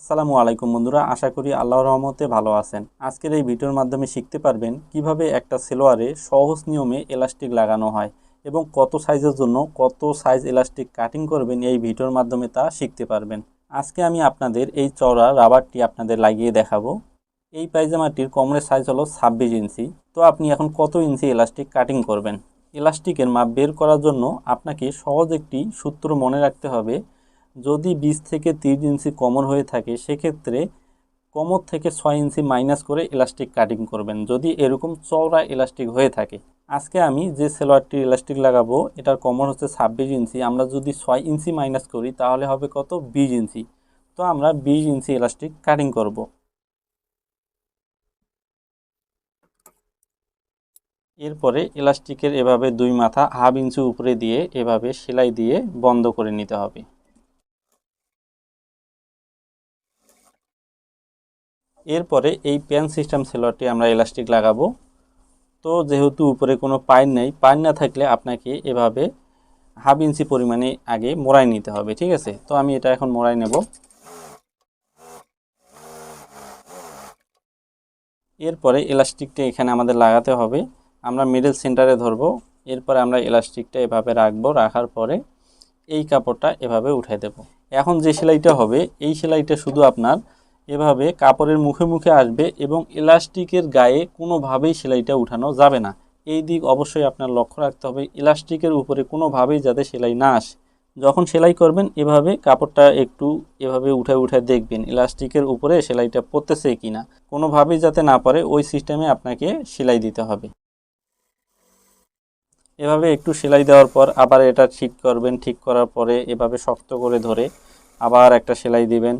আসসালামু আলাইকুম বন্ধুরা, আশা করি আল্লাহর রহমতে ভালো আছেন। আজকের এই ভিডিওর মাধ্যমে শিখতে পারবেন কীভাবে একটা সেলোয়ারে সহজ নিয়মে এলাস্টিক লাগানো হয় এবং কত সাইজের জন্য কত সাইজ এলাস্টিক কাটিং করবেন এই ভিডিওর মাধ্যমে তা শিখতে পারবেন। আজকে আমি আপনাদের এই চওড়া রাবারটি আপনাদের লাগিয়ে দেখাবো। এই পায়জামাটির কমরের সাইজ হলো ছাব্বিশ ইঞ্চি। তো আপনি এখন কত ইঞ্চি এলাস্টিক কাটিং করবেন? এলাস্টিকের মাপ বের করার জন্য আপনাকে সহজ একটি সূত্র মনে রাখতে হবে যদি বিশ থেকে তিরিশ ইঞ্চি কমর হয়ে থাকে, সেক্ষেত্রে কোমর থেকে ছয় ইঞ্চি মাইনাস করে ইলাস্টিক কাটিং করবেন। যদি এরকম চওড়া ইলাস্টিক হয়ে থাকে, আজকে আমি যে সেলোয়ারটির ইলাস্টিক লাগাবো, এটার কমর হচ্ছে ছাব্বিশ ইঞ্চি। আমরা যদি ছয় ইঞ্চি মাইনাস করি, তাহলে হবে কত? বিশ ইঞ্চি। তো আমরা বিশ ইঞ্চি ইলাস্টিক কাটিং করব। এরপরে ইলাস্টিকের এভাবে দুই মাথা হাফ ইঞ্চি উপরে দিয়ে, এভাবে সেলাই দিয়ে বন্ধ করে নিতে হবে। এরপরে এই প্যান সিস্টেম সেলোয়ারটি আমরা ইলাস্টিক লাগাবো। তো যেহেতু উপরে কোনো পাইন নেই, পাইন না থাকলে আপনাকে এভাবে হাফ ইঞ্চি পরিমাণে আগে মোড়াই নিতে হবে, ঠিক আছে? তো আমি এটা এখন মোড়াই নেব। এরপরে ইলাস্টিকটা এখানে আমাদের লাগাতে হবে। আমরা মিডল সেন্টারে ধরবো। এরপরে আমরা ইলাস্টিকটা এভাবে রাখব। রাখার পরে এই কাপড়টা এভাবে উঠাই দেব। এখন যে সেলাইটা হবে, এই সেলাইটা শুধু আপনার এভাবে কাপড়ের মুখে মুখে আসবে এবং ইলাস্টিকের গায়ে কোনোভাবেই সেলাইটা উঠানো যাবে না। এই দিক অবশ্যই আপনার লক্ষ্য রাখতে হবে। ইলাস্টিকের উপরে কোনোভাবেই যাতে সেলাই না আসে। যখন সেলাই করবেন, এভাবে কাপড়টা একটু এভাবে উঠে উঠে দেখবেন ইলাস্টিকের উপরে সেলাইটা পড়তেছে কিনা। কোনোভাবেই যাতে না পড়ে, ওই সিস্টেমে আপনাকে সেলাই দিতে হবে। এভাবে একটু সেলাই দেওয়ার পর আবার এটা ঠিক করবেন। ঠিক করার পরে এভাবে শক্ত করে ধরে আবার একটা সেলাই দিবেন।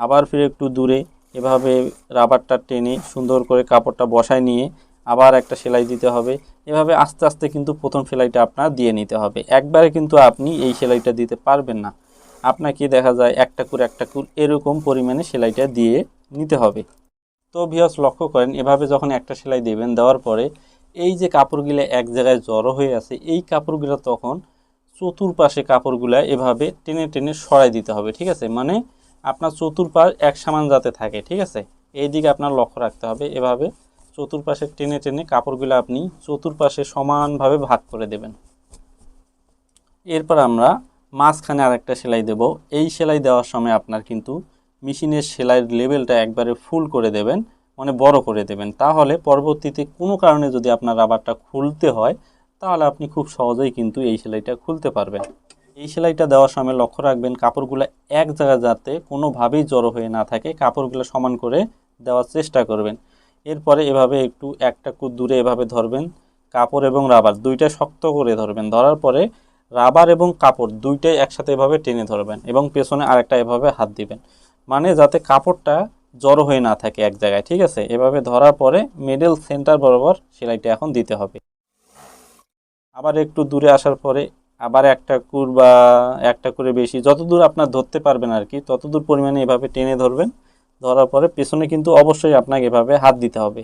আবার ফিরে একটু দূরে এভাবে রাবারটা টেনে সুন্দর করে কাপড়টা বসায় নিয়ে আবার একটা সেলাই দিতে হবে। এভাবে আস্তে আস্তে কিন্তু প্রথম সেলাইটা আপনার দিয়ে নিতে হবে। একবারে কিন্তু আপনি এই সেলাইটা দিতে পারবেন না। আপনাকে দেখা যায় একটা কুর একটা কুর এরকম পরিমাণে সেলাইটা দিয়ে নিতে হবে। তো ভিওস লক্ষ্য করেন, এভাবে যখন একটা সেলাই দেবেন, দেওয়ার পরে এই যে কাপড়গুলো এক জায়গায় জড়ো হয়ে আছে, এই কাপড়গুলো তখন চতুর্পাশে কাপড়গুলো এভাবে টেনে টেনে সরাই দিতে হবে, ঠিক আছে? মানে আপনার চতুর্পাশ এক সমান যাতে থাকে, ঠিক আছে? এই দিকে আপনার লক্ষ্য রাখতে হবে। এভাবে চতুর্পাশে টেনে টেনে কাপড়গুলো আপনি চতুর্পাশে সমানভাবে ভাগ করে দেবেন। এরপর আমরা মাঝখানে আরেকটা সেলাই দেব। এই সেলাই দেওয়ার সময় আপনার কিন্তু মেশিনের সেলাইয়ের লেভেলটা একবারে ফুল করে দেবেন মানে বড় করে দেবেন। তাহলে পরবর্তীতে কোনো কারণে যদি আপনার রাবারটা খুলতে হয়, তাহলে আপনি খুব সহজেই কিন্তু এই সেলাইটা খুলতে পারবেন। এই সেলাইটা দেওয়ার সময় লক্ষ্য রাখবেন, কাপড়গুলো এক জায়গায় যাতে কোনোভাবেই জড়ো হয়ে না থাকে, কাপড়গুলো সমান করে দেওয়ার চেষ্টা করবেন। এরপরে এভাবে একটু একটা কুদ দূরে এভাবে ধরবেন, কাপড় এবং রাবার দুইটাই শক্ত করে ধরবেন। ধরার পরে রাবার এবং কাপড় দুইটাই একসাথে এভাবে টেনে ধরবেন এবং পেছনে আরেকটা এভাবে হাত দিবেন। মানে যাতে কাপড়টা জড়ো হয়ে না থাকে এক জায়গায়, ঠিক আছে? এভাবে ধরার পরে মিডল সেন্টার বরাবর সেলাইটা এখন দিতে হবে। আবার একটু দূরে আসার পরে আবার একটা কুর বা একটা করে বেশি, যতদূর আপনার ধরতে পারবেন আর কি, ততদূর পরিমাণে এভাবে টেনে ধরবেন। ধরার পরে পেছনে কিন্তু অবশ্যই আপনাকে এভাবে হাত দিতে হবে।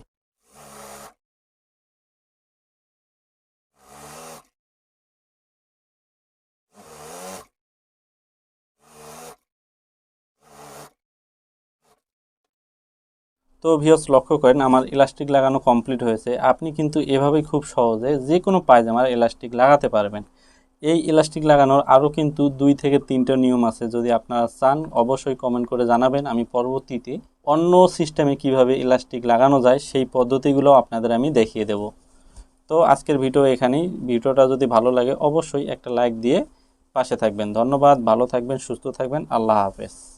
তো ভিওস লক্ষ্য করেন, আমার ইলাস্টিক লাগানো কমপ্লিট হয়েছে। আপনি কিন্তু এভাবেই খুব সহজে যে কোনো পায়জামার ইলাস্টিক লাগাতে পারবেন। এই ইলাস্টিক লাগানোর আরও কিন্তু দুই থেকে তিনটা নিয়ম আছে, যদি আপনারা চান অবশ্যই কমেন্ট করে জানাবেন। আমি পরবর্তীতে অন্য সিস্টেমে কীভাবে ইলাস্টিক লাগানো যায় সেই পদ্ধতিগুলো আপনাদের আমি দেখিয়ে দেব। তো আজকের ভিডিও এখানেই। ভিডিওটা যদি ভালো লাগে অবশ্যই একটা লাইক দিয়ে পাশে থাকবেন। ধন্যবাদ, ভালো থাকবেন, সুস্থ থাকবেন। আল্লাহ হাফেজ।